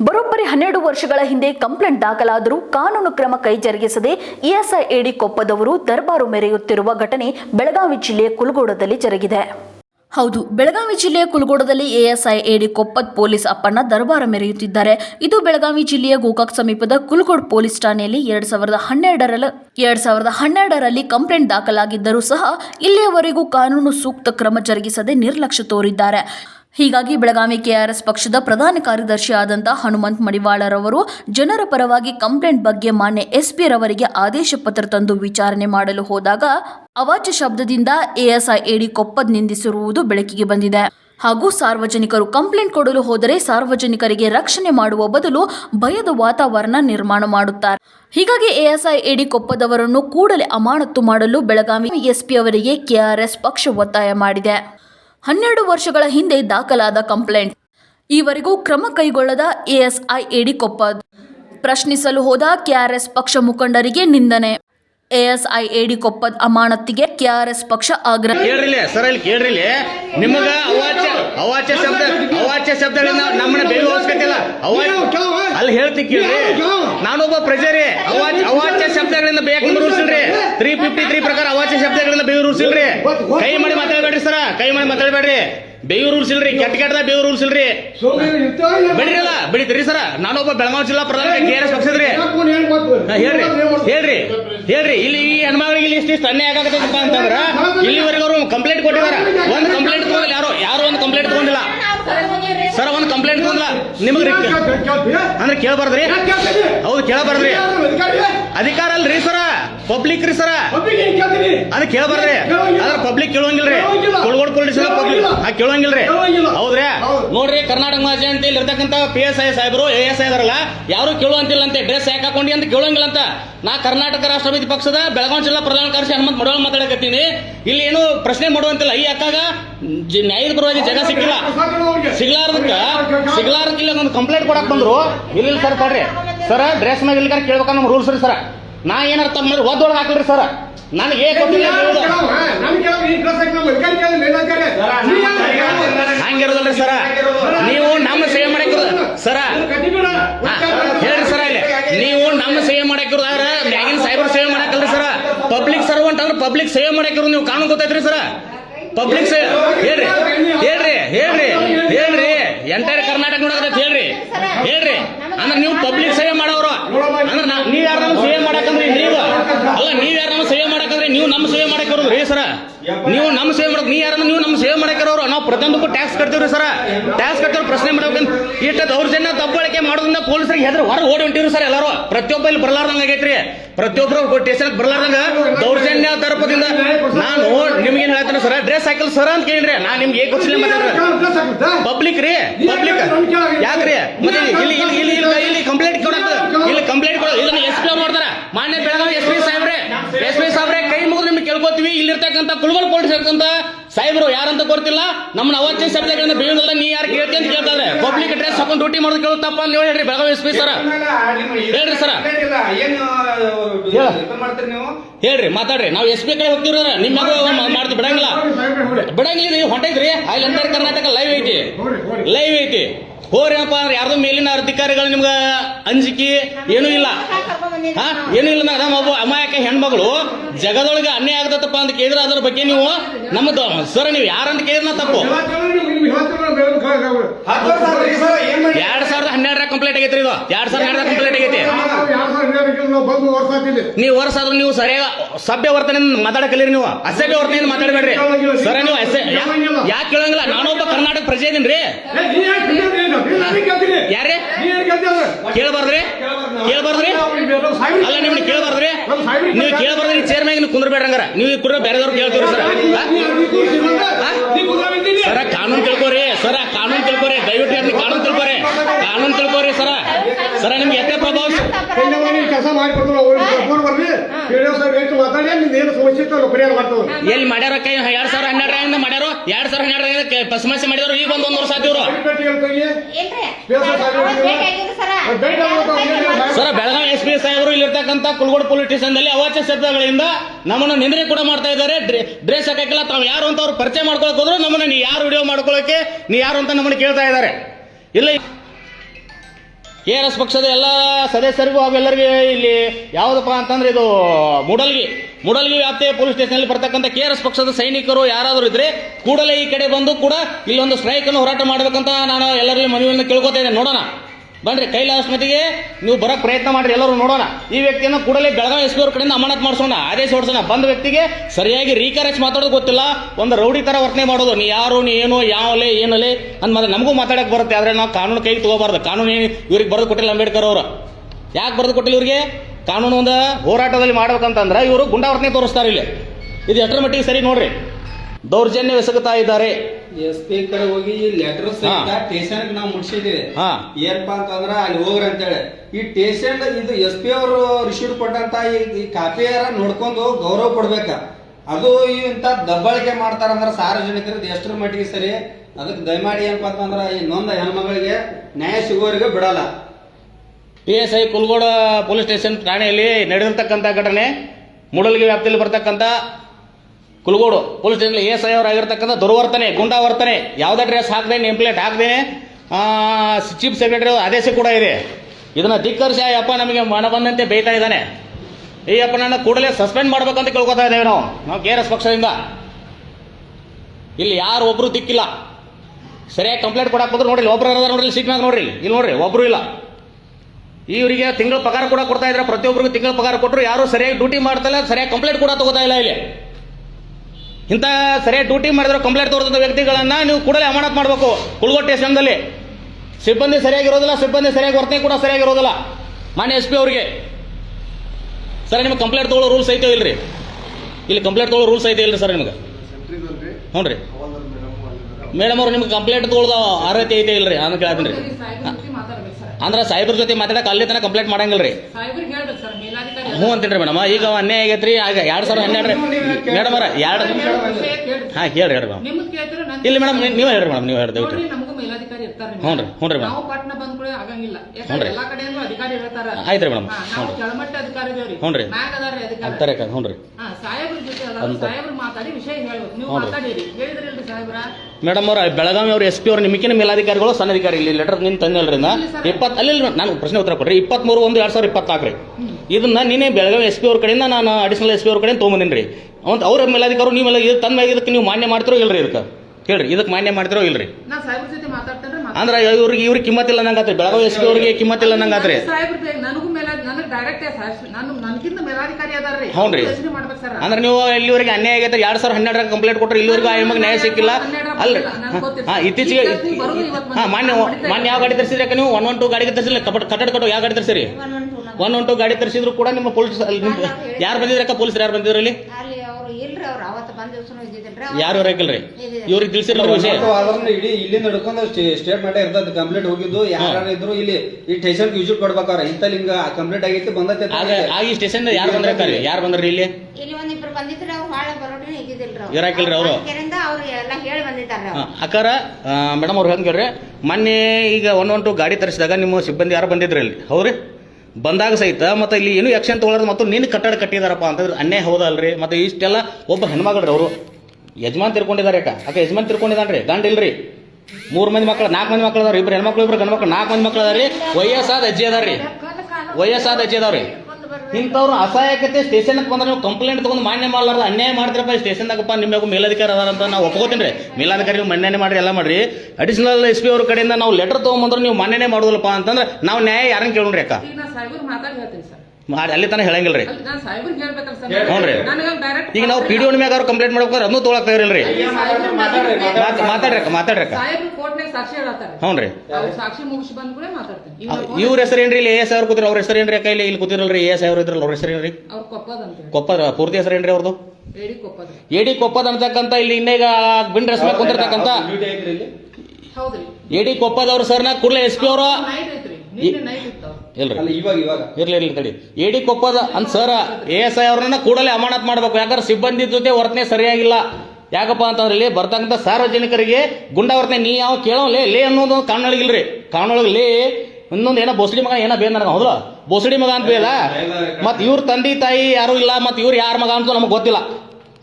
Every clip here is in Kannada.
ಬರೋಬ್ಬರಿ ಹನ್ನೆರಡು ವರ್ಷಗಳ ಹಿಂದೆ ಕಂಪ್ಲೇಂಟ್ ದಾಖಲಾದರೂ ಕಾನೂನು ಕ್ರಮ ಕೈ ಜರುಗಿಸದೆ ಇಎಸ್ಐ ಎಡಿ ಕೊಪ್ಪದವರು ದರ್ಬಾರು ಮೆರೆಯುತ್ತಿರುವ ಘಟನೆ ಬೆಳಗಾವಿ ಜಿಲ್ಲೆಯ ಕುಲಗೋಡದಲ್ಲಿ ಜರುಗಿದೆ. ಹೌದು, ಬೆಳಗಾವಿ ಜಿಲ್ಲೆಯ ಕುಲಗೋಡದಲ್ಲಿ ASI A D Koppad police Appanna ದರ್ಬಾರ ಮೆರೆಯುತ್ತಿದ್ದಾರೆ. ಇದು ಬೆಳಗಾವಿ ಜಿಲ್ಲೆಯ ಗೋಕಾಕ್ ಸಮೀಪದ ಕುಲಗೋಡ್ ಪೊಲೀಸ್ ಠಾಣೆಯಲ್ಲಿ ಎರಡ್ ಸಾವಿರದ ಹನ್ನೆರಡರಲ್ಲಿ, ಎರಡ್ ಸಾವಿರದ ಹನ್ನೆರಡರಲ್ಲಿ ಕಂಪ್ಲೇಂಟ್ ದಾಖಲಾಗಿದ್ದರೂ ಸಹ ಇಲ್ಲಿಯವರೆಗೂ ಕಾನೂನು ಸೂಕ್ತ ಕ್ರಮ ಜರುಗಿಸದೆ ನಿರ್ಲಕ್ಷ್ಯ ತೋರಿದ್ದಾರೆ. ಹೀಗಾಗಿ ಬೆಳಗಾವಿ ಕೆಆರ್ಎಸ್ ಪಕ್ಷದ ಪ್ರಧಾನ ಕಾರ್ಯದರ್ಶಿ ಆದಂತಹ ಹನುಮಂತ್ ಮಡಿವಾಳರವರು ಜನರ ಪರವಾಗಿ ಕಂಪ್ಲೇಂಟ್ ಬಗ್ಗೆ ಮಾನ್ಯ ಎಸ್ಪಿ ರವರಿಗೆ ಆದೇಶ ಪತ್ರ ತಂದು ವಿಚಾರಣೆ ಮಾಡಲು ಹೋದಾಗ ಅವಾಚ್ಯ ಶಬ್ದದಿಂದ ಎಎಸ್ಐ ಎಡಿ ಕೊಪ್ಪದ್ ನಿಂದಿಸಿರುವುದು ಬೆಳಕಿಗೆ ಬಂದಿದೆ. ಹಾಗೂ ಸಾರ್ವಜನಿಕರು ಕಂಪ್ಲೇಂಟ್ ಕೊಡಲು ಹೋದರೆ ಸಾರ್ವಜನಿಕರಿಗೆ ರಕ್ಷಣೆ ಮಾಡುವ ಬದಲು ಭಯದ ವಾತಾವರಣ ನಿರ್ಮಾಣ ಮಾಡುತ್ತಾರೆ. ಹೀಗಾಗಿ ಎಎಸ್ಐ ಎಡಿ ಕೊಪ್ಪದವರನ್ನು ಕೂಡಲೇ ಅಮಾನತು ಮಾಡಲು ಬೆಳಗಾವಿ ಎಸ್ಪಿ ಅವರಿಗೆ ಕೆಆರ್ಎಸ್ ಪಕ್ಷ ಒತ್ತಾಯ ಮಾಡಿದೆ. ಹನ್ನೆರಡು ವರ್ಷಗಳ ಹಿಂದೆ ದಾಖಲಾದ ಕಂಪ್ಲೇಂಟ್. ಈವರೆಗೂ ಕ್ರಮ ಕೈಗೊಳ್ಳದ ಎಎಸ್ಐ ಎಡಿ ಕೊಪ್ಪ. ಪ್ರಶ್ನಿಸಲು ಹೋದ ಕೆಆರ್ಎಸ್ ಪಕ್ಷ ಮುಖಂಡರಿಗೆ ನಿಂದನೆ. ಎಎಸ್ಐ ಎಡಿ ಕೊಪ್ಪದ್ ಅಮಾನತಿಗೆ ಕೆಆರ್ಎಸ್ ಪಕ್ಷ ಆಗ್ರಹ. ಕೇಳ್ರಿಲಿ ಅಲ್ಲಿ ಹೇಳ್ತಿ ನಾನೊಬ್ಬ ಅವಾಚ್ಯ ಶಬ್ದಗಳಿಂದ ರೂಲ್ಸ್ ಇಲ್ರಿ ತ್ರೀ ಫಿಫ್ಟಿ ತ್ರೀ ಪ್ರಕಾರ ಅವಾಚ್ಯ ಶಬ್ದಗಳಿಂದ ಬೇಗ ರೂಲ್ಸ್ ಇಲ್ರಿ ಕೈ ಮಾಡಿ ಮಾತಾಡ್ಬೇಡ್ರಿ ಸರ ಕೈ ಮಾಡಿ ಮಾತಾಡ್ಬೇಡ್ರಿ ಬೇವು ರೂಲ್ಸ್ ಇಲ್ರಿ ಕೆಟ್ಟ ಕೆಟ್ಟದ ಬೇವು ರೂಲ್ಸ್ ಇಲ್ರಿ ಬಿಡ್ರಿ ಅಲ್ಲ ಬಿಡಿದ್ರಿ ಸರ ನಾನೊಬ್ಬ ಬೆಳಗಾವಿ ಜಿಲ್ಲಾ ಪ್ರಧಾನ ಕೆ ಆರ್ ಎಸ್ ಪಕ್ಷದ್ರಿ ಹೇಳ್ರಿ ಹೇಳ್ರಿ ಹೇಳ್ರಿ ಇಲ್ಲಿ ಈ ಹೆಣ್ಮಗಳಿಗೆ ಇಲ್ಲಿ ಇಷ್ಟಿಷ್ಟು ಅನ್ಯಾಯ ಆಗತ್ತಪ್ಪ ಅಂತಂದ್ರ ಇಲ್ಲಿವರೆಗೂ ಅವರು ಕಂಪ್ಲೇಂಟ್ ಕೊಟ್ಟಿದಾರ ಒಂದು ಕಂಪ್ಲೇಂಟ್ ತಗೊಂಡಿಲ್ಲ ಯಾರು ಯಾರು ಒಂದು ಕಂಪ್ಲೇಂಟ್ ತಗೊಂಡಿಲ್ಲ ಸರ್ ಒಂದು ಕಂಪ್ಲೇಂಟ್ ತಗೊಂಡಿಲ್ಲ ನಿಮಗೆ ಅಂದ್ರೆ ಕೇಳಬಾರ್ದ್ರಿ ಹೌದು ಕೇಳಬಾರ್ದ್ರಿ ಅಧಿಕಾರ ಅಲ್ರಿ ಸರ ಪಬ್ಲಿಕ್ ರೀ ಸರ. ಅದಕ್ಕೆ ಕೇಳಬಾರ್ದ್ರಿ. ಅದ್ರ ಪಬ್ಲಿಕ್ ಕೇಳೋಂಗಿಲ್ರಿ. ಕುಳಗೋಡ್ ಪೊಲೀಸ್ ಪಬ್ಲಿಕ್ ಹಾ ಕೇಳೋಂಗಿಲ್ರಿ. ಹೌದ್ರಿ? ನೋಡ್ರಿ ಕರ್ನಾಟಕ ಮಾಜಿ ಅಂತ ಇಲ್ಲಿ ಇರ್ತಕ್ಕಂತ ಪಿ ಎಸ್ ಐ ಸಾಹೇಬರು ಎ ಎಸ್ ಐ ಅದಾರಲ್ಲ ಯಾರು ಕೇಳುವಂತಿಲ್ಲ ಅಂತ. ಡ್ರೆಸ್ ಯಾಕೆ ಹಾಕೊಂಡಿ ಅಂತ ಕೇಳೋಂಗಿಲ್ಲ ಅಂತ. ನಾ ಕರ್ನಾಟಕ ರಾಷ್ಟ್ರಪತಿ ಪಕ್ಷದ ಬೆಳಗಾವಿ ಜಿಲ್ಲಾ ಪ್ರಧಾನ ಕಾರ್ಯದರ್ಶಿ ಹನುಮಂತ್ ಮಡವಾಳ್ ಮಾತಾಡಕತ್ತೀನಿ. ಇಲ್ಲಿ ಏನು ಪ್ರಶ್ನೆ ಮಾಡುವಂತಿಲ್ಲ. ಈ ಅಕ್ಕಾಗ ನ್ಯಾಯದ ಪರವಾಗಿ ಜಾಗ ಸಿಕ್ಕಿಲ್ಲ. ಸಿಗ್ಲಾರ್ದಕ್ಕ ಸಿಗ್ಲಾರ್ದಕ್ಕ ಇಲ್ಲ ಒಂದು ಕಂಪ್ಲೇಂಟ್ ಕೊಡಕ್ ಬಂದ್ರು. ಇಲ್ಲಿ ಸರ್ ಕೊಡ್ರಿ ಸರ್ ಡ್ರೆಸ್ ಮೇಲೆ ಇಲ್ಲಿ ಕೇಳ್ಬೇಕಂದ್ರೆ ರೂಲ್ಸ್ ರೀ ಸರ. ನಾ ಏನಾರ ತಮ್ಮ ಮೇಲೆ ಒದ್ದೊಳಗೆ ಹಾಕಲ್ರಿ ಸರ್. ನನಗೆ ಏ. ಹಂಗಿರೋದಲ್ರಿ ಸರ ನೀವು ನಮ್ಮ ಸೇವೆ ಮಾಡಕ್ ಸರ. ಹೇಳ್ರಿ ಸರ ಇಲ್ಲಿ. ನೀವು ನಮ್ಮ ಸೇವೆ ಮಾಡಕ್ಕಿರೋದಾರ ಮ್ಯಾಗಿನ ಸೈಬರ್ ಸೇವೆ ಮಾಡಕ್ಕಲ್ರಿ ಸರ. ಪಬ್ಲಿಕ್ ಸರ್ವೆಂಟ್ ಅಂದ್ರೆ ಪಬ್ಲಿಕ್ ಸೇವೆ ಮಾಡಕ್ಕಿರೋ ನೀವು ಕಾನೂನು ಗೊತ್ತೈತ್ರಿ ಸರ. ಪಬ್ಲಿಕ್ ಸೇವೆ. ಹೇಳ್ರಿ. ಹೇಳ್ರಿ ಹೇಳ್ರಿ ಹೇಳ್ರಿ. ಎಂಟೈರ್ ಕರ್ನಾಟಕ ನೋಡಕತ್ತೈತಿ ಹೇಳ್ರಿ. ಹೇಳ್ರಿ. ಅಂದ್ರೆ ನೀವು ಪಬ್ಲಿಕ್ ಸೇವೆ ಮಾಡೋರು. ಅಂದ್ರೆ ನೀವ್ ಯಾರು ಸೇವೆ ಮಾಡಕಂದ್ರಿ ನೀವು? ಅಲ್ಲ, ನೀವ್ ಯಾರು ಸೇವೆ ಮಾಡಕಂದ್ರೆ, ನೀವು ನಮ್ಮ ಸೇವೆ ಮಾಡಕ್ ಬರೋದು ರೀ ಸರ. ನೀವು ನಮ್ಮ ಸೇವೆ ಮಾಡಕ್ ನೀ ಯಾರನ್ನ ನೀವು ನಮ್ಮ ಸೇವೆ ಮಾಡಕ್ಕಿರೋರು ನಾವು ಪ್ರತಿಯೊಂದಕ್ಕೂ ಟ್ಯಾಕ್ಸ್ ಕಟ್ತೀವ್ರಿ ಸರ. ಟ್ಯಾಕ್ಸ್ ಕಟ್ಟೋರು ಪ್ರಶ್ನೆ ಮಾಡ್ಬೇಕಂತ ಇಷ್ಟ ದೌರ್ಜನ್ಯ ದಬ್ಬಳಿಕೆ ಮಾಡೋದ್ರಿಂದ ಪೊಲೀಸರಿಗೆ ಹೆದ್ರ ಹೊರ ಓಡಿ ಹೊಂಟಿರು ಸರ್ ಎಲ್ಲರೂ. ಪ್ರತಿಯೊಬ್ಬ ಇಲ್ಲಿ ಬರಲಾರ್ದಂಗ ಆಗೈತ್ರಿ. ಪ್ರತಿಯೊಬ್ಬರು ಟೇಷನ್ ಬರಲಾರ್ದಂಗ ದೌರ್ಜನ್ಯ ದರ್ಪದಿಂದ ನಾನು ನಿಮ್ಗೆ ಏನ್ ಹೇಳ್ತೇನೆ ಸರ್ ಡ್ರೆಸ್ ಹಾಕಿಲ್ಲ ಸರ್ ಅಂತ ಕೇಳ್ರಿ ನಾ ನಿಮ್ಗೆ ಏಕ್ ಗೊತ್ತಿಲ್ಲ ಪಬ್ಲಿಕ್ ರೀ ಪಬ್ಲಿಕ್ ಯಾಕ್ರಿ? ಮತ್ತೆ ಇಲ್ಲಿ ಇಲ್ಲಿ ಇಲ್ಲಿ ಇಲ್ಲಿ ಇಲ್ಲಿ ಕಂಪ್ಲೇಂಟ್ ಕೊಡೋದು ಇಲ್ಲಿ ಕಂಪ್ಲೇಂಟ್ ಕೊಡೋದು ಇದನ್ನ ಎಸ್ ಪಿ ಅವ್ರು ಮಾಡ್ತಾರ. ಮಾನ್ಯ ಬೆಳಗಾವಿ ಎಸ್ ಪಿ ಸಾಹೇಬ್ರೆ. ಎಸ್ ಪಿ ಸಾಹೇಬ್ರೆ, ಕೈ ಮುಗಿದು ನಿಮ್ಗೆ ಕೇಳ್ಕೊತೀವಿ. ಇಲ್ಲಿರ್ತಕ್ಕಂಥ ಕುಲ್ಗೋಡ್ ಪೊಲೀಸ್ ಇರ್ತಕ್ಕಂಥ ಸಾಹೇಬ್ರು ಯಾರಂತ ಗೊತ್ತಿಲ್ಲ? ನಮ್ಮನ್ನ ಅವತ್ತಿನ ಸಭೆಗಳನ್ನ ಬೇವಿಲ್ಲ ನೀ ಯಾರು ಕೇಳ್ತಿ ಅಂತ ಕೇಳ್ತಾರೆ ಪಬ್ಲಿಕ್ ಅಡ್ರೆಸ್ ಹಾಕೊಂಡು ಡ್ಯೂಟಿ ಮಾಡೋದು ಕೇಳೋ ತಪ್ಪ ನೀವು ಹೇಳ್ರಿ. ಬೆಳಗಾವಿ ಎಸ್ ಪಿ ಸರ. ಹೇಳ್ರಿ ಸರ. ಹೇಳ್ರಿ, ಮಾತಾಡ್ರಿ. ನಾವು ಎಸ್ ಪಿ ಕಡೆ ಹೋಗ್ತೀವ್ರ ನಿಮ್ಮ ಮಾಡ್ತೀವಿ ಬಿಡಂಗಿಲ್ಲ. ಬಿಡಂಗಿಲ್ಲ ನೀವು ಹೊಂಟೈತ್ರಿ. ಅಲ್ಲಿ ಎಂಟರ್ ಕರ್ನಾಟಕ ಲೈವ್ ಐತಿ. ಲೈವ್ ಐತಿ. ಹೋರೇನಪ್ಪ ಅಂದ್ರೆ ಯಾರ್ದು ಮೇಲಿನ ಅಧಿಕಾರಿಗಳು ನಿಮ್ಗ ಅಂಜಿಕೆ ಏನೂ ಇಲ್ಲ. ಹಾ? ಏನೂ ಇಲ್ಲ ಮೇಡಮ್ ಒಬ್ಬ ಅಮಾಯಕ ಹೆಣ್ಮಗಳು ಜಗದೊಳಗೆ ಅನ್ಯಾಯ ಆಗತ್ತಪ್ಪ ಅಂತ ಕೇಳಿದ್ರೆ ಅದ್ರ ಬಗ್ಗೆ ನೀವು ನಮ್ಮದು ಸರ್, ನೀವು ಯಾರಂತ ಕೇಳಿದ್ನ ತಪ್ಪು. ಎರಡ್ ಸಾವಿರದ ಹನ್ನೆರಡರ ಕಂಪ್ಲೇಂಟ್ ಆಗೈತ್ರಿ ಇದು. ಎರಡ್ ಸಾವಿರದ ಹನ್ನೆರಡರ ಕಂಪ್ಲೇಂಟ್ ಆಗೈತಿ. ನೀವು ವರ್ಷ ನೀವು ಸರಿಯಾಗಿ ಸಭ್ಯ ವರ್ತನೆ ಮಾತಾಡಕಲೀರಿ ನೀವು. ಅಸಭ್ಯ ವರ್ತನೆಯಿಂದ ಮಾತಾಡಬೇಡ್ರಿ. ಸರ, ನೀವು ಯಾಕೆ ಕೇಳಂಗಿಲ್ಲ? ನಾನೊಬ್ಬ ಕರ್ನಾಟಕ ಪ್ರಜೆ ಇದೀನಿ ಯಾರೇ ಕೇಳಬಾರ್ದ್ರಿ? ಕೇಳಬಾರ್ದ್ರಿ? ಅಲ್ಲ ನಿಮ್ಗೆ ಕೇಳಬಾರ್ದ್ರಿ? ನೀವು ಕೇಳಬಾರ್ದ್ರಿ ಚೇರ್ ಮ್ಯಾಗ ನೀವು ಕುಂದ್ರಬೇಡ್ರಂಗಾರ ನೀವು ಕುಂದ್ರ ಬೇರೆದವ್ರು ಕೇಳ್ತೀರಿ ಸರ್. ಸರ ಕಾನೂನು ತಿಳ್ಕೊರಿ. ಸರ ಕಾನೂನು ತಿಳ್ಕೊರಿ. ದಯವಿಟ್ಟು ಕಾನೂನು ತಿಳ್ಕೊರಿ. ಕಾನೂನು ತಿಳ್ಕೊರಿ ಸರ. ಸರ ನಿಮ್ಗೆ ಎತ್ತೆ ಪ್ರಭಾವ ಕೆಲಸ ಮಾಡಿಕೊಡ್ತಾರೆ ಫೋನ್ ಬರ್ರಿ. ವಿಡಿಯೋ ಸರ್ ಎಷ್ಟು ಮಾತಾಡಿ ನಿಮ್ದು ಏನು ಸಮಸ್ಯೆ ಇತ್ತು ಅವ್ರು ಪರಿಹಾರ ಮಾಡ್ತಾವ್ರಿ ಎಲ್ಲಿ ಮಾಡ್ಯಾರ ಕೈ ಎರಡ್ ಸಾವಿರ ಹನ್ನೆರಡರಿಂದ ಮಾಡ್ಯಾರೋ ಎರಡ್ ಸಾವಿರ ಹನ್ನೆರಡರಿಂದ ಸಮಸ್ಯೆ ಮಾಡಿದ್ರು ಈಗ ಒಂದು ಒಂದು ವರ್ಷ ಆತಿವ್ರು ಸರ್. ಬೆಳಗಾವಿ ಎಸ್ ಪಿ ಸಾಹೇಬರು ಇಲ್ಲಿರ್ತಕ್ಕಂಥ ಕುಲ್ಗೋಡ್ ಪೊಲೀಸ್ ಸ್ಟೇಷನ್ದಲ್ಲಿ ಅವಾಚ್ಯ ಶಬ್ದಗಳಿಂದ ನಮ್ಮನ್ನು ನಿಂದ್ರೆ ಕೂಡ ಮಾಡ್ತಾ ಇದ್ದಾರೆ. ಡ್ರೆಸ್ ಹಾಕಲ್ಲ ತಾವು ಯಾರು ಅಂತ ಅವ್ರು ಪರಿಚಯ ಮಾಡ್ಕೊಳಕ್ ಹೋದ್ರು ನಮ್ಮನ್ನ ನೀ ಯಾರು ವಿಡಿಯೋ ಮಾಡ್ಕೊಳಕ್ಕೆ ನೀ ಯಾರು ಅಂತ ನಮ್ಮನ್ನ ಕೇಳ್ತಾ ಇದ್ದಾರೆ. ಇಲ್ಲ ಕೆ ಆರ್ ಎಸ್ ಪಕ್ಷದ ಎಲ್ಲ ಸದಸ್ಯರಿಗೂ ಅವೆಲ್ಲರಿಗೂ ಇಲ್ಲಿ ಯಾವುದಪ್ಪ ಅಂತಂದ್ರೆ ಇದು ಮೂಡಲ್ಗಿ ಮೂಡಲ್ಗಿ ವ್ಯಾಪ್ತಿಯ ಪೊಲೀಸ್ ಸ್ಟೇಷನಲ್ಲಿ ಬರ್ತಕ್ಕಂಥ ಕೆ ಆರ್ ಪಕ್ಷದ ಸೈನಿಕರು ಯಾರಾದರೂ ಇದ್ರೆ ಕೂಡಲೇ ಈ ಕಡೆ ಬಂದು ಕೂಡ ಇಲ್ಲೊಂದು ಸ್ಟ್ರೈಕ್ ಅನ್ನು ಹೋರಾಟ ಮಾಡ್ಬೇಕಂತ ನಾನು ಎಲ್ಲರಲ್ಲಿ ಮನವಿಯನ್ನು ಕೇಳ್ಕೊತಾ ಇದ್ದೇನೆ. ನೋಡೋಣ. ಬನ್ರಿ ಕೈಲಾಸ ಮತಿಗೆ ನೀವು ಬರೋಕ್ಕೆ ಪ್ರಯತ್ನ ಮಾಡ್ರಿ, ಎಲ್ಲರೂ ನೋಡೋಣ. ಈ ವ್ಯಕ್ತಿಯನ್ನು ಕೂಡಲೇ ಬೆಳಗಾವಿ ಎಸ್ ಪಿ ಅವ್ರ ಕಡೆಯಿಂದ ಅಮಾನತ್ ಮಾಡಿಸೋಣ, ಆದೇಶ ಹೊಡ್ಸೋಣ. ಬಂದ ವ್ಯಕ್ತಿಗೆ ಸರಿಯಾಗಿ ರೀಕಾರೆಚ್ ಮಾತಾಡೋದು ಗೊತ್ತಿಲ್ಲ, ಒಂದು ರೌಡಿ ಥರ ವರ್ತನೆ ಮಾಡೋದು. ನೀ ಯಾರು, ನೀ ಏನು, ಯಾವಲೆ, ಏನಲೆ ಅಂತ ಮತ್ತೆ ನಮಗೂ ಮಾತಾಡಕ್ಕೆ ಬರುತ್ತೆ, ಆದರೆ ನಾವು ಕಾನೂನು ಕೈಗೆ ತಗೋಬಾರ್ದು. ಕಾನೂನು ಏನು ಇವ್ರಿಗೆ ಬರೆದು ಕೊಟ್ಟಿಲ್ಲ ಅಂಬೇಡ್ಕರ್ ಅವರು. ಯಾಕೆ ಬರೆದು ಕೊಟ್ಟಿಲ್ಲ ಇವ್ರಿಗೆ? ಕಾನೂನು ಒಂದು ಹೋರಾಟದಲ್ಲಿ ಮಾಡ್ಬೇಕಂತಂದ್ರೆ ಇವರು ಗುಂಡಾವರ್ತನೆ ತೋರಿಸ್ತಾರೆ ಇಲ್ಲಿ. ಇದು ಎಷ್ಟರ ಮಟ್ಟಿಗೆ ಸರಿ ನೋಡ್ರಿ. ದೌರ್ಜನ್ಯ ಎಸಗುತ್ತಾ ಇದ್ದಾರೆ. ಎಸ್ ಪಿ ಕಡೆ ಹೋಗಿ ಲೆಟರ್ ಸಹಿತ. ಸ್ಟೇಷನ್ ನಾವು ಹಾ. ಏನಪ್ಪಾ ಅಂತಂದ್ರ ಅಲ್ಲಿ ಹೋಗ್ರಿ ಅಂತೇಳಿ. ಈ ಸ್ಟೇಷನ್ ಇದು ಎಸ್ ಪಿ ಅವರು ರಿಸೀವ್ ಕೊಟ್ಟಂತ ಈ- ಈ ಕಾಪಿಯಾರ ನೋಡ್ಕೊಂಡು ಗೌರವ ಕೊಡ್ಬೇಕ. ಅದು ಇಂತ ದಬ್ಬಾಳಿಕೆ ಮಾಡ್ತಾರಂದ್ರ ಸಾರ್ವಜನಿಕರದ್ದು ಎಷ್ಟರ ಮಟ್ಟಿಗೆ ಸರಿ? ಅದಕ್ಕೆ ದಯಮಾಡಿ ಏನಪ್ಪಾ ಅಂತಂದ್ರ ಈ ನೊಂದ ಹೆಣ್ಮಗಳಿಗೆ ನ್ಯಾಯ ಸಿಗೋರಿಗೆ ಬಿಡಲ್ಲ. P S I Kulgod police station ಠಾಣೆಯಲ್ಲಿ ನಡೆದಿರ್ತಕ್ಕಂಥ ಘಟನೆ ಮೂಡಲ್ಗಿ ವ್ಯಾಪ್ತಿಯಲ್ಲಿ ಬರ್ತಕ್ಕಂಥ Kulgod police station S I ಅವರಾಗಿರ್ತಕ್ಕಂಥ ದುರ್ವರ್ತನೆ, ಗುಂಡಾವರ್ತನೆ, ಯಾವುದೇ ಡ್ರೆಸ್ ಹಾಕದೆ ಪ್ಲೇಟ್ ಹಾಕದೇನೆ ಚೀಫ್ ಸೆಕ್ರೆಟರಿ ಆದೇಶ ಕೂಡ ಇದೆ. ಇದನ್ನ ಧಿಕ್ಕರಿಸಿ ಆ ಅಪ್ಪ ನಮಗೆ ಮನ ಬಂದಂತೆ ಬೇಯ್ತಾ ಇದ್ದಾನೆ. ಈ ಅಪ್ಪನನ್ನು ಕೂಡಲೇ ಸಸ್ಪೆಂಡ್ ಮಾಡ್ಬೇಕಂತ ಕೇಳ್ಕೊತಾ ಇದ್ದೇವೆ ನಾವು. ನಾವು ಕೆ ಆರ್ ಎಸ್ ಪಕ್ಷದಿಂದ. ಇಲ್ಲಿ ಯಾರು ಒಬ್ರು ದಿಕ್ಕಿಲ್ಲ. ಸರಿಯಾಗಿ ಕಂಪ್ಲೇಂಟ್ ಕೊಡಕ್ಕೆ ಬಂದ್ರೆ ನೋಡ್ರಿ, ಒಬ್ರು ನೋಡ್ರಿ ಮ್ಯಾಗ ನೋಡ್ರಿ. ಇಲ್ಲಿ ನೋಡ್ರಿ, ಒಬ್ರು ಇಲ್ಲ. ಇವರಿಗೆ ತಿಂಗಳ ಪಗಾರ ಕೂಡ ಕೊಡ್ತಾ ಇದ್ರೆ ಪ್ರತಿಯೊಬ್ಬರಿಗೂ ತಿಂಗಳ ಪಗಾರ ಕೊಟ್ಟರು ಯಾರು ಸರಿಯಾಗಿ ಡ್ಯೂಟಿ ಮಾಡ್ತಾ ಇಲ್ಲ, ಸರಿಯಾಗಿ ಕಂಪ್ಲೇಂಟ್ ಕೂಡ ತಗೋತಾ ಇಲ್ಲ ಇಲ್ಲಿ. ಇಂಥ ಸರಿಯಾಗಿ ಡ್ಯೂಟಿ ಮಾಡಿದ್ರೆ ಕಂಪ್ಲೇಂಟ್ ತೋರಿಸಿದ ವ್ಯಕ್ತಿಗಳನ್ನ ನೀವು ಕೂಡಲೇ ಅಮಾನತ್ ಮಾಡಬೇಕು. ಕುಳಗೋಟ್ ಸ್ಟೇಷನ್ದಲ್ಲಿ ಸಿಬ್ಬಂದಿ ಸರಿಯಾಗಿರೋದಿಲ್ಲ ಸಿಬ್ಬಂದಿ ಸರಿಯಾಗಿ ವರ್ತನೆ ಕೂಡ ಸರಿಯಾಗಿರೋದಿಲ್ಲ ಮಾನ್ಯ ಎಸ್ ಪಿ ಅವರಿಗೆ. ಸರ್ ನಿಮಗೆ ಕಂಪ್ಲೇಂಟ್ ತೊಗೊಳ್ಳೋ ರೂಲ್ಸ್ ಐತೆ ಇಲ್ರಿ? ಇಲ್ಲಿ ಕಂಪ್ಲೇಂಟ್ ತೊಗೊಳ್ಳೋ ರೂಲ್ಸ್ ಐತೆ ಇಲ್ರಿ ಸರ್ ನಿಮಗೆ? ಹ್ಞೂ ರೀ ಮೇಡಮ್ ಅವ್ರು ನಿಮ್ಗೆ ಕಂಪ್ಲೇಂಟ್ ತೊಗೊಳ್ಳೋ ಅರ್ಹತೆ ಐತೆ ಇಲ್ರಿ? ಅಂತ ಕೇಳ್ತೀನಿ ರೀ. ಅಂದ್ರೆ ಸಾಹೇಬ್ರ ಜೊತೆ ಮಾತಾಡಕ್ಕೆ ಅಲ್ಲಿ ತನಕ ಕಂಪ್ಲೇಂಟ್ ಮಾಡಂಗಿಲ್ಲ ರೀ ಸಾಹೇಬ್ರಿಗೆ ಹೇಳ್ಬೇಕು ಸರ್ ಮೇಲಾಧಿಕಾರಿ ಹ್ಞೂ ಅಂತೀನಿ ಮೇಡಮ್. ಈಗ ಅನ್ನೇ ಅನ್ಯಾಯ ಆಗೈತ್ರಿ. ಆಗ ಎರಡು ಸಾವಿರದ ಹನ್ನೆರಡು ಮೇಡಮ್ ಅವ್ರ ಎರಡು ಹಾಂ ಹೇಳ್ರಿ ಹೇಳ್ರಿ ಮೇಡಮ್. ಇಲ್ಲಿ ಮೇಡಮ್ ನೀವು ಹೇಳ್ರಿ ಮೇಡಮ್ ನೀವು ಹೇಳ್ರಿ ಹ್ಞೂ ರೀ, ಹ್ಞೂ ರೀ ಮೇಡಮ್. ಆಯ್ತು ರೀ ಮೇಡಮ್. ಹ್ಞೂ ರೀ ಅಂತಾರೆ ಹ್ಞೂ ರೀ ಅಂತ. ಮೇಡಮ್ ಅವ್ರ ಬೆಳಗಾವಿ ಅವ್ರ ಎಸ್ ಪಿ ಅವ್ರ ನಿಮಗಿನ ಮೇಲಾಧಿಕಾರಿಗಳು ಸಣ್ಣ ಅಧಿಕಾರಿ ಇಲ್ಲಿ ಲೆಟರ್ ನಿನ್ ತಂದಿಲ್ಲರಿಂದ ಇಪ್ಪತ್ತು ಅಲ್ಲಿ ನಾನು ಪ್ರಶ್ನೆ ಉತ್ತರ ಕೊಡ್ರಿ. ಇಪ್ಪತ್ಮೂರು ಒಂದು ಎರಡು ಸಾವಿರ ಇಪ್ಪತ್ನಾಲ್ಕು ರೀ ಇದನ್ನ ನೀನೇ ಬೆಳಗಾವಿ ಎಸ್ ಪಿ ಅವ್ರ ಕಡೆಯಿಂದ ನಾನು ಅಡಿಷನಲ್ ಎಸ್ ಪಿ ಅವ್ರ ಕಡೆಯಿಂದ ತೊಗೊಂಬಂದಿನಿ ರೀ ಅವ್ರ ಮೇಲಾಧಿಕಾರಿ ನೀವು ಮೇಲೆ ಇದು ತಂದ ಇದಕ್ಕೆ ನೀವು ಮಾನ್ಯ ಮಾಡ್ತಿರೋ ಇಲ್ರಿ ಇದಕ್ಕೆ. ಹೇಳ್ರಿ ಇದಕ್ಕೆ ಮಾನ್ಯ ಮಾಡ್ತಿರೋ ಇಲ್ರಿ? ನಾ ಸಾಹೇಬ್ರ ಜೊತೆ ಮಾತಾಡ್ತೇನ್ರಿ ಮಾತಾಡ್- ಅಂದ್ರೆ ಇವ್ರಿಗೆ ಇವ್ರಿಗೆ ಕಿಮ್ಮತ್ತಿಲ್ಲ ನಂಗಾತ್ರಿ ಬೆಳಗಾವಿ ಎಸ್ ಪಿ ಅವ್ರಿಗೆ ಕಿಮ್ಮತ್ತಿಲ್ಲ ನಂಗಾತ್ರಿ ಸಾಹೇಬ್ರ ನನಗೂ ಮೇಲ ನನಗೆ ಡೈರೆಕ್ಟ್ ನಾನು ನನ್ಕಿಂತ ಮೇಲಾಧಿಕಾರಿ ಅದಾರ್ರಿ. ಹ್ಞೂ ರೀ. ಯೋಚನೆ ಮಾಡ್ಬೇಕು ಸರ್. ಅಂದ್ರೆ ನೀವು ಇಲ್ಲಿವರೆಗೆ ಅನ್ಯಾಯ ಆಗೈತೆ ಎರಡ್ ಸಾವಿರ ಹನ್ನೆರಡರಾಗ ಕಂಪ್ಲೇಂಟ್ ಕೊಟ್ಟರೆ ಇಲ್ಲಿವರೆಗೂ ಆ ನ್ಯಾಯ ಸಿಕ್ಕಿಲ್ಲ. ಅಲ್ರಿ. ಹಾ ಇತ್ತೀಚೆಗೆ ಹಾ ಮಾನ್ಯ ಮಾನ್ಯ ಯಾವ ಗಾಡಿ ತರಿಸಿದ್ರೆ ನೀವು? ಒನ್ ಒನ್ ಟು ಗಾಡಿಗೆ ತರಿಸಿಲ್ಲ ಕಪಟ್ ಕಟ್ಟಡ ಕಟ್ಟು ಯಾವ ಗಾಡಿ ತರಿಸಿರಿ? ಒನ್ ಒನ್ ಟು ಗಾಡಿ ತರಿಸಿದ್ರು ಕೂಡ ನಿಮ್ಮ ಪೊಲೀಸ್ ಯಾರು ಬಂದಿದ್ರಕ್ಕ ಪೊಲೀಸರು ಯಾರು ಬಂದಿದ್ರು ಇಲ್ಲಿ ಅಲ್ಲಿ ಅವ್ರು ಇಲ್ರಿ ಅವ್ರು ಅವತ್ತು ಬಂದ ದಿವಸನು ಇದ್ದಿದ್ದಿಲ್ರಿ ಯಾರು ಹೊರಕಿಲ್ರಿ ಇವ್ರಿಗೆ ತಿಳಿಸಿಲ್ಲ ವಿಷಯ. ಮತ್ತು ಅದ್ರನ್ನ ಇಡೀ ಇಲ್ಲಿ ನಡ್ಕೊಂಡು ಸ್ಟೇಟ್ ಮಟ್ಟ ಇರ್ತದ ಕಂಪ್ಲೇಂಟ್ ಹೋಗಿದ್ದು ಯಾರು ಇದ್ರು ಇಲ್ಲಿ ಈ ಸ್ಟೇಷನ್ ವಿಸಿಟ್ ಕೊಡ್ಬೇಕಾರ ಇಂತ ಹಿಂಗ ಕಂಪ್ಲೀಟ್ ಆಗೈತಿ ಬಂದೈತೆ ಆಗ ಸ್ಟೇಷನ್ ಯಾರು ಬಂದ್ರಕ್ಕಾರಿ ಯಾರು ಬಂದ್ರಿ ಇಲ್ಲಿ? ಇಲ್ಲಿ ಒಂದಿಬ್ರು ಬಂದಿದ್ರು ಅವ್ರು. ಇರಾಕಿಲ್ರಿ ಹೇಳಿ ಬಂದಿದ್ದಾರ ಅಕ್ಕಾರ ಮೇಡಮ್ ಅವ್ರು ಹೆಂಗೆ ಮೊನ್ನೆ ಈಗ ಒನ್ ಒನ್ ಟು ಗಾಡಿ ತರಿಸಿದಾಗ ನಿಮ್ಮ ಸಿಬ್ಬಂದಿ ಯಾರು ಬಂದಿದ್ರಿ ಅಲ್ಲಿ ಹೌದ್ರಿ? ಬಂದಾಗ ಸಹಿತ ಮತ್ತೆ ಇಲ್ಲಿ ಏನು ಯಕ್ಷನ್ ತಗೊಳ್ಳೋದು ಮತ್ತು ನಿನ್ನ ಕಟ್ಟಡ ಕಟ್ಟಿದಾರಪ್ಪ ಅಂತಂದ್ರೆ ಅನ್ಯಾಯ ಹೌದಲ್ರಿ ಮತ್ತೆ ಇಷ್ಟೆಲ್ಲ ಒಬ್ಬ ಹೆಣ್ಮಗಳ್ರಿ ಅವರು. ಯಜಮಾನ್ ತಿರ್ಕೊಂಡಿದ್ದಾರೆ ಅಕ್ಕ. ಅಕ್ಕ, ಯಜಮಾನ್ ತಿರ್ಕೊಂಡಿದ್ದಾನ್ರಿ ಗಂಡ ಇಲ್ರಿ. ಮೂರು ಮಂದಿ ಮಕ್ಕಳು ನಾಲ್ಕು ಮಂದಿ ಮಕ್ಕಳು ಇಬ್ಬರು ಇಬ್ರು ಹೆಣ್ಮಕ್ಳು, ಇಬ್ರು ಗಂಡು ಮಕ್ಕಳು ನಾಲ್ಕು ಮಂದಿ ಮಕ್ಕಳು ಅದಾವ್ರಿ. ವಯಸ್ಸಾದ ಅಜ್ಜಿ ರೀ ವಯಸ್ಸಾದ ಅಜ್ಜಿ ಅದಾವ್ರಿ. ಇಂಥವ್ರು ಅಸಹಾಯಕತೆ ಸ್ಟೇಷನ್ಗೆ ಬಂದ್ರೆ ನೀವು ಕಂಪ್ಲೇಂಟ್ ತಗೊಂಡು ಮಾನ್ಯ ಮಾಡಲಾರ ಅನ್ಯಾಯ ಮಾಡ್ತಿರಪ್ಪ ಸ್ಟೇಷನ್ದಾಗಪ್ಪ ನಿಮಗೆ ಮೇಲಧಿಕಾರಿ ಅದಾರ ಅಂತ ನಾವು ಒಪ್ಕೋತೀನಿ ರೀ. ಮೇಲಾಧಿಕಾರಿ ನೀವು ಮನ್ಯಾನೆ ಮಾಡ್ರಿ, ಎಲ್ಲ ಮಾಡಿರಿ. ಅಡಿಷನಲ್ ಎಸ್ ಪಿ ಅವ್ರ ಕಡೆಯಿಂದ ನಾವು ಲೆಟರ್ ತೊಗೊಂಬಂದ್ರೆ ನೀವು ಮಾನ್ಯನೇ ಮಾಡೋದಿಲ್ಲಪ್ಪ ಅಂತಂದ್ರೆ ನಾವು ನ್ಯಾಯ ಯಾರನ್ನ ಕೇಳೋಣ್ರಿ ಅಕ್ಕ? ಮಾಡಿ ಅಲ್ಲಿ ತನಕ ಹೇಳಂಗಿಲ್ಲ ರೀ ನಾನು ಸಾಹೇಬ್ರಿಗೆ ಹೇಳ್ಬೇಕಲ್ಲ ಸರ್. ಹ್ಞೂ ರೀ. ಈಗ ನಾವು ಪಿ ಡಿ ಮ್ಯಾಗ ಅವ್ರು ಕಂಪ್ಲೇಂಟ್ ಮಾಡ್ಬೇಕಾದ್ರೆ ಅದನ್ನು ತೊಗೊಳಕ್ ತಯಾರಿಲ್ರಿ ರೀ. ಮಾತಾಡ್ರಿ ಮಾತಾಡ್ರಕ್ಕ ಮಾತಾಡ್ರಿ. ಅಕ್ಕ ಸಾಹೇಬ್ರು ಕೋರ್ಟ್ನಾಗ ಸಾಕ್ಷಿ ಹೇಳತ್ತಾರೆ? ಹ್ಞೂ ರೀ. ಇವ್ರ ಹೆಸರು ಏನ್ರಿ ಇಲ್ಲಿ ಎ ಎಸ್ ಅವ್ರು ಕೂತಿರ ಅವ್ರ ಹೆಸರು ಏನ್ರಿ ಅಕ್ಕ ಇಲ್ಲಿ ಇಲ್ಲಿ ಕೂತಿರಲ್ರಿ ಎ ಎಸ್ ಅವ್ರು ಇದ್ರಲ್ಲ ಅವ್ರ ಹೆಸರು ಏನ್ರಿ? ಅವ್ರ ಕೊಪ್ಪದ ಪೂರ್ತಿ ಹೆಸರು ಏನ್ರಿ ಅವ್ರದ್ದು ಎಡಿ ಕೊಪ್ಪದ. ಅಂತಕ್ಕಂಥ ಇಲ್ಲಿ ಇನ್ನೀಗ ಬಿನ್ ರಸ್ಮೆ ಕುಂತಿರ್ತಕ್ಕಂಥ ಎ ಎಡಿ ಕೊಪ್ಪದವ್ರು ಸರ್ನ ಕೂಡಲೇ ಎಸ್ ಪಿ ಅವರು. ಇಲ್ರಿ. ಅಲ್ಲ ಇವಾಗ ಇವಾಗ. ಇರ್ಲಿ ಇರ್ಲಿ ತಡಿ. ಏಡಿ ಕೊಪ್ಪದ ಅಂತ ಸರ್ ಎ ಎಸ್ ಐ ಅವ್ರನ್ನ ಕೂಡಲೇ ಅಮಾನತ್ ಮಾಡ್ಬೇಕು. ಯಾಕಂದ್ರೆ ಸಿಬ್ಬಂದಿ ಜೊತೆ ವರ್ತನೆ ಸರಿಯಾಗಿಲ್ಲ. ಯಾಕಪ್ಪ ಅಂತಂದ್ರೆ ಇಲ್ಲಿ ಬರ್ತಕ್ಕಂಥ ಸಾರ್ವಜನಿಕರಿಗೆ ಗುಂಡಾವರ್ತನೆ ನೀ ಯಾವ ಕೇಳೋ ಲೇ ಲೇ ಅನ್ನೋದು ಕಾಣೊಳಗಿಲ್ರಿ. ಕಾಣೊಳಗೆ ಲೇ ಇನ್ನೊಂದು ಏನೋ ಬೋಸಡಿ ಮಗ ಏನೋ ಬೇನ ನನಗೆ ಹೌದಲ್ಲ? ಬೋಸಡಿ ಮಗ ಅಂತ ಬೇಲ ಮತ್ತು ಇವ್ರ ತಂದೆ ತಾಯಿ ಯಾರು ಇಲ್ಲ ಮತ್ತು ಇವ್ರು ಯಾರ ಮಗ ಅಂತ ನಮಗೆ ಗೊತ್ತಿಲ್ಲ.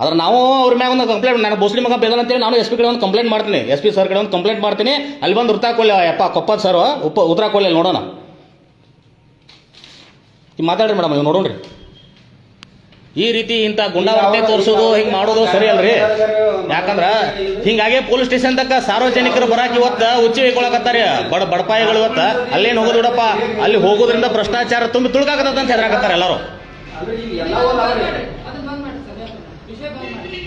ಆದ್ರೆ ನಾವು ಅವ್ರ ಮ್ಯಾಗ ಒಂದು ಕಂಪ್ಲೇಂಟ್ ನಾನು ಬೋಸಡಿ ಮಗ ಬೇದ ಅಂತೇಳಿ ನಾನು ಎಸ್ ಪಿ ಕಡೆ ಒಂದು ಕಂಪ್ಲೇಂಟ್ ಮಾಡ್ತೀನಿ. ಎಸ್ ಪಿ ಸರ್ ಕಡೆ ಒಂದು ಕಂಪ್ಲೇಂಟ್ ಮಾಡ್ತೀನಿ. ಅಲ್ಲಿ ಬಂದು ಉತ್ತರ ಕೊಲ್ಲಿ ಯಪ್ಪ ಕೊಪ್ಪದ ಸರ್ ಉಪ ಉತ್ತರ ಕೊಲ್ಲಿ ನೋಡೋಣ. ಈಗ ಮಾತಾಡ್ರಿ ಮೇಡಮ್ ಇವ್ ನೋಡೋಣ್ರಿ. ಈ ರೀತಿ ಇಂಥ ಗುಂಡಾವರ್ತೆ ತೋರಿಸೋದು ಹಿಂಗೆ ಮಾಡೋದು ಸರಿ ಅಲ್ರಿ ಯಾಕಂದ್ರೆ ಹಿಂಗಾಗೆ ಪೊಲೀಸ್ ಸ್ಟೇಷನ್ ತಕ್ಕ ಸಾರ್ವಜನಿಕರು ಬರಾಕಿ ಇವತ್ತ ಉಚ್ಚಿ ಹೊಯ್ಕೊಳಕತ್ತಾರ ಬಡ ಬಡಪಾಯಿಗಳು ಇವತ್ತ. ಅಲ್ಲೇನು ಹೋಗೋದು ಬಿಡಪ್ಪ? ಅಲ್ಲಿ ಹೋಗೋದ್ರಿಂದ ಭ್ರಷ್ಟಾಚಾರ ತುಂಬಿ ತುಳ್ಕಾಕತ್ತ ಅಂತ ಹೆದರಾಕತ್ತಾರ ಎಲ್ಲರೂ.